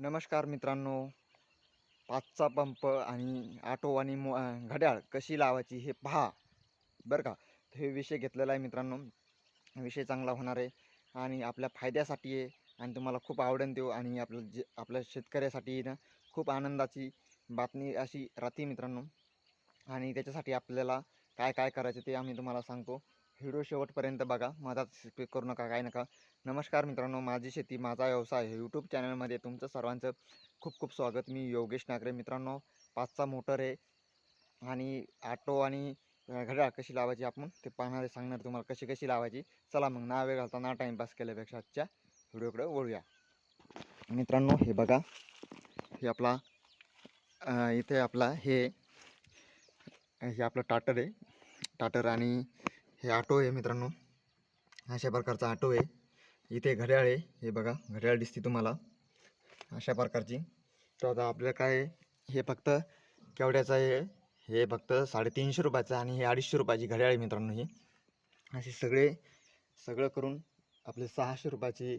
नमस्कार मित्रांनो. पाचचा पंप आणि आटो आणि मो घड्याळ कशी लावायची हे पहा. बरं का? हे विषय घेतलेला आहे मित्रांनो. विषय चांगला होणार आहे आणि आपल्या फायद्यासाठी आहे आणि तुम्हाला खूप आवडेल देऊ आणि आपलं जे आपल्या शेतकऱ्यासाठी ना खूप आनंदाची बातमी अशी राहते मित्रांनो. आणि त्याच्यासाठी आपल्याला काय काय करायचं ते आम्ही तुम्हाला सांगतो. व्हिडिओ शेवटपर्यंत बघा. माझा स्पीक करू नका काय नका. नमस्कार मित्रांनो माझी शेती माझा व्यवसाय हे यूट्यूब चॅनलमध्ये तुमचं सर्वांचं खूप खूप स्वागत. मी योगेश नागरे मित्रांनो पाचचा मोटर आहे आणि ऑटो आणि घड्याळ कशी लावायची आपण ते पाहणारे सांगणार तुम्हाला कशी कशी लावायची. चला मग ना वेळ घालता ना टाईमपास केल्यापेक्षा आजच्या व्हिडिओकडे वळूया. मित्रांनो हे बघा. हे आपला इथे आपला हे हे आपलं टाटर आहे. टाटर आणि हे ऑटो आहे मित्रांनो. अशा प्रकारचा ऑटो आहे. इथे घड्याळ आहे. हे बघा घड्याळ दिसते तुम्हाला. अशा प्रकारची. तर आता आपलं काय हे फक्त केवढ्याचं आहे? हे फक्त साडेतीनशे रुपयाचं आणि हे अडीचशे रुपयाची घड्याळ आहे मित्रांनो ही. असे सगळे सगळं करून आपले सहाशे रुपयाची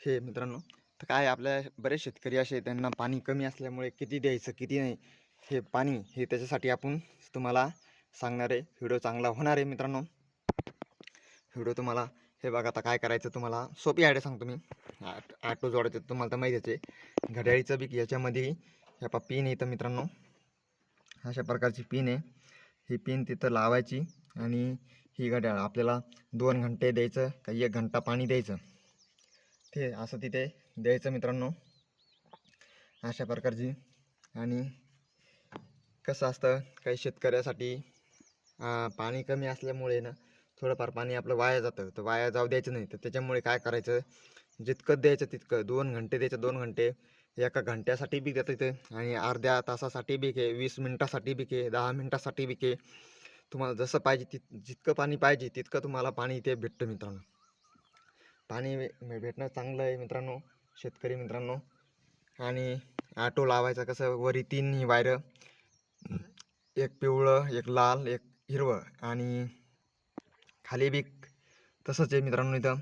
हे मित्रांनो. तर काय आपल्या बरेच शेतकरी असे त्यांना पाणी कमी असल्यामुळे किती द्यायचं किती नाही हे पाणी हे त्याच्यासाठी आपण तुम्हाला सांगणार आहे. व्हिडिओ चांगला होणार आहे मित्रांनो. व्हिडिओ तुम्हाला हे बघा आता काय करायचं तुम्हाला. सोपी आयडिया सांगतो मी. आट जोडायचं तुम्हाला तर माहितीच आहे घड्याळीचं बी याच्यामध्ये ह्या पा पिन येतं मित्रांनो. अशा प्रकारची पिन आहे. ही पिन तिथं लावायची आणि ही घड्याळ आपल्याला दोन घंटे द्यायचं काही एक घंटा पाणी द्यायचं. ते असं तिथे द्यायचं मित्रांनो. अशा प्रकारची. आणि कसं असतं काही शेतकऱ्यासाठी पाणी कमी असल्यामुळे ना थोडंफार पाणी आपलं वाया जातं. तर वाया जाऊ द्यायचं नाही. तर त्याच्यामुळे काय करायचं? जितकं द्यायचं तितकं. दोन घंटे द्यायचं दोन घंटे. एका घंट्यासाठी बी देतं इथे आणि अर्ध्या तासासाठी बी घे. वीस मिनटासाठी बी घे. दहा मिनटासाठी बी घे. तुम्हाला जसं पाहिजे तित जितकं पाणी पाहिजे तितकं तुम्हाला पाणी इथे भेटतं मित्रांनो. पाणी भेटणं चांगलं आहे मित्रांनो. शेतकरी मित्रांनो. आणि ऑटो लावायचा कसं? वरी तीन वायरं. एक पिवळं एक लाल एक हिरवं. आणि खाली बी तसंच आहे मित्रांनो इथं.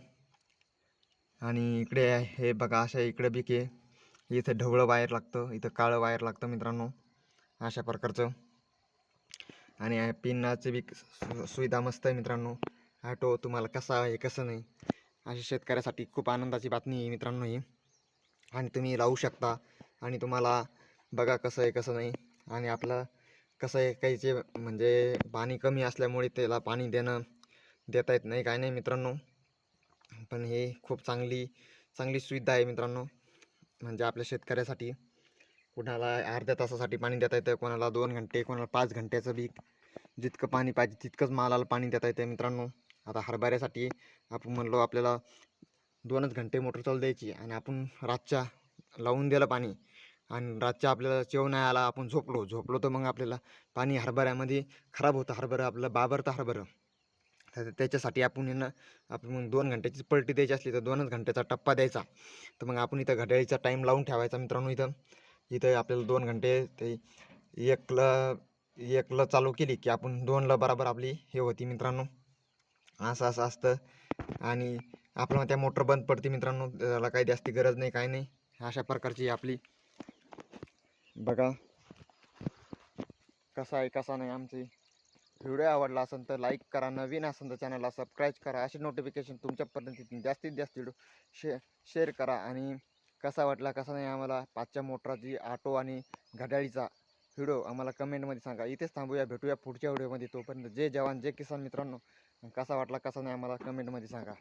आणि इकडे आहे हे बघा अशा इकडे बी के इथं ढवळं वायर लागतं इथं काळं वायर लागतं मित्रांनो अशा प्रकारचं. आणि पिनाची बी सु- सुविधा मस्त आहे मित्रांनो. ऑटो तुम्हाला कसा आहे कसं नाही अशा शेतकऱ्यासाठी खूप आनंदाची बातमी आहे मित्रांनो ही. आणि तुम्ही लावू शकता आणि तुम्हाला बघा कसं आहे कसं नाही. आणि आपलं कसं आहे काहीचे म्हणजे पाणी कमी असल्यामुळे त्याला पाणी देणं देता येत नाही काय नाही मित्रांनो. पण हे खूप चांगली चांगली सुविधा आहे मित्रांनो. म्हणजे आपल्या शेतकऱ्यासाठी. कुणाला अर्ध्या तासासाठी पाणी देता येतं कोणाला दोन घंटे कोणाला पाच घंट्याचं बी जितकं पाणी पाहिजे तितकंच मालाला पाणी देता येतं मित्रांनो. आता हरभऱ्यासाठी आपण म्हणलो आपल्याला दोनच घंटे मोटर चालू द्यायची आणि आपण रातच्या लावून दिलं पाणी आणि रातच्या आपल्याला चेव नाही आला आपण झोपलो झोपलो तर मग आपल्याला पाणी हरभऱ्यामध्ये खराब होतं हरभरं आपलं बाबरतं हरभरं. त्याच्यासाठी आपण आहे ना आपण मग दोन घंट्याची पलटी द्यायची असली तर दोनच घंट्याचा टप्पा द्यायचा. तर मग आपण इथं घड्याळीचा टाईम लावून ठेवायचा मित्रांनो इथं. इथं आपल्याला दोन घंटे ते एकला एकला चालू केली की आपण दोनला बराबर आपली हे होती मित्रांनो. असं असं असतं आणि आपलं त्या मोटर बंद पडते मित्रांनो. त्याला काही जास्ती गरज नाही काय नाही. अशा प्रकारची आपली बघा. कसा आहे कसा नाही आमची. व्हिडिओ आवडला असेल तर लाईक करा नवीन असेल तर चॅनलला सबस्क्राईब करा. असे नोटिफिकेशन तुमच्यापर्यंत जास्तीत जास्त व्हिडिओ शे शेअर करा. आणि कसा वाटला कसा नाही आम्हाला पाचच्या मोटराची ऑटो आणि घड्याळीचा व्हिडिओ आम्हाला कमेंटमध्ये सांगा. इथेच थांबूया भेटूया पुढच्या व्हिडिओमध्ये तोपर्यंत जे जवान जे किसान मित्रांनो. कसा वाटला कसा नाही आम्हाला कमेंटमध्ये सांगा.